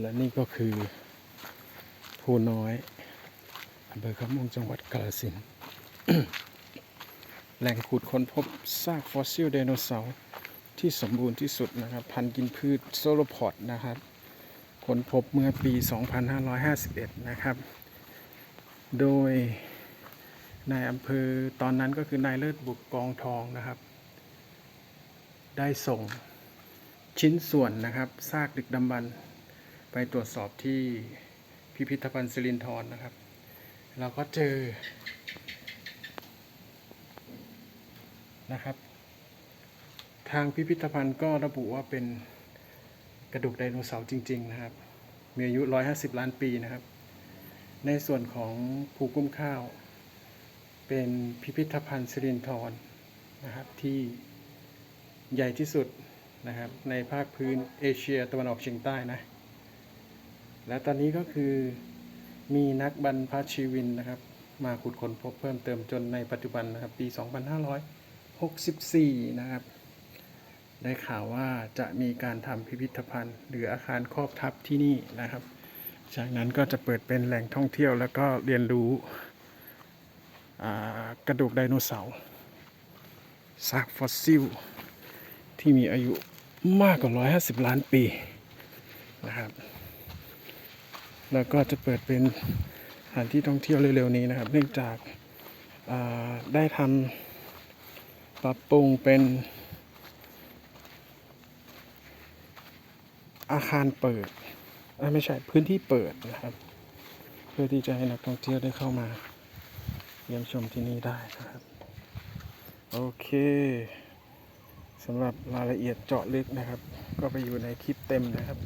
และนี่ก็คือภูน้อยอำเภอคำม่วงจังหวัดกาฬสินธุ์แหล่งขุดค้นพบซากฟอสซิลไดโนเสาร์ที่สมบูรณ์ที่สุดนะครับ พันธุ์กินพืชโซโลพอดนะครับ ค้นพบเมื่อปี 2551 นะครับ โดยนายอำเภอตอนนั้นก็คือนายเลิศบุกกองทองนะครับ ได้ส่งชิ้นส่วนนะครับซากดึกดำบรรพ์ ไปตรวจสอบที่พิพิธภัณฑ์สิรินธรนะครับ เราก็เจอนะครับ ทางพิพิธภัณฑ์ก็ระบุว่าเป็นกระดูกไดโนเสาร์จริง ๆ นะครับ มีอายุ 150 ล้านปีนะครับ ในส่วนของภูกุ้มข้าว เป็นพิพิธภัณฑ์สิรินธรนะครับที่ใหญ่ที่สุดนะครับในภาคพื้นเอเชียตะวันออกเฉียงใต้นะ และตอนนี้ก็คือมีนักบรรพชีวินนะครับ มาขุดค้นพบเพิ่มเติมจนในปัจจุบันนะครับ ปี 2564 นะครับ ได้ข่าวว่าจะมีการทำพิพิธภัณฑ์ หรืออาคารครอบทับที่นี่นะครับ จากนั้นก็จะเปิดเป็นแหล่งท่องเที่ยวแล้วก็เรียนรู้กระดูกไดโนเสาร์ซากฟอสซิล ที่มีอายุมากกว่า 150 ล้านปีนะครับ แล้วก็จะเปิดเป็นสถานที่ท่องเที่ยวเร็วๆนี้นะครับ เนื่องจากาได้ทำปรับปรุงเป็น อาคารเปิดไม่ใช่พื้นที่เปิดนะครับ เพื่อที่จะให้นักท่องเที่ยวได้เข้ามาเยี่ยมชมที่นี่ได้นะครับ โอเคสำหรับรายละเอียดเจาะลึกนะครับ ก็ไปอยู่ในคลิปเต็มนะครับ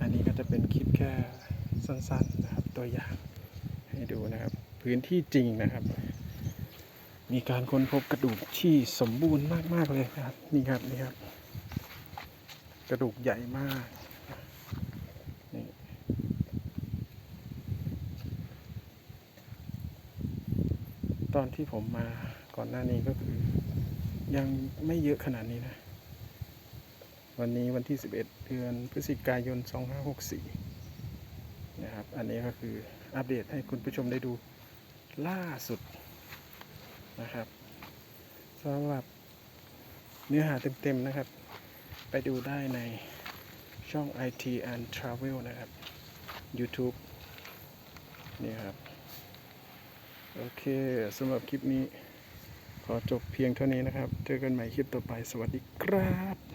อันนี้ก็จะเป็นคลิปแค่ สั้นๆนะครับตัวอย่างให้ดูนะครับ พื้นที่จริงนะครับ มีการค้นพบกระดูกที่สมบูรณ์มากๆเลยนะครับนี่ครับนี่ครับ กระดูกใหญ่มากนี่ตอนที่ผมมาก่อนหน้านี้ก็คือ ยังไม่เยอะขนาดนี้นะวันนี้วันที่ 11 เดือนพฤศจิกายน 2564 นะครับ อันนี้ก็คืออัปเดตให้คุณผู้ชมได้ดูล่าสุดนะครับสำหรับเนื้อหาเต็มๆนะครับ ไปดูได้ในช่อง IT and Travel นะครับ YouTube นี่ครับ โอเคสำหรับคลิปนี้ ขอจบเพียงเท่านี้นะครับ เจอกันใหม่คลิปต่อไป สวัสดีครับ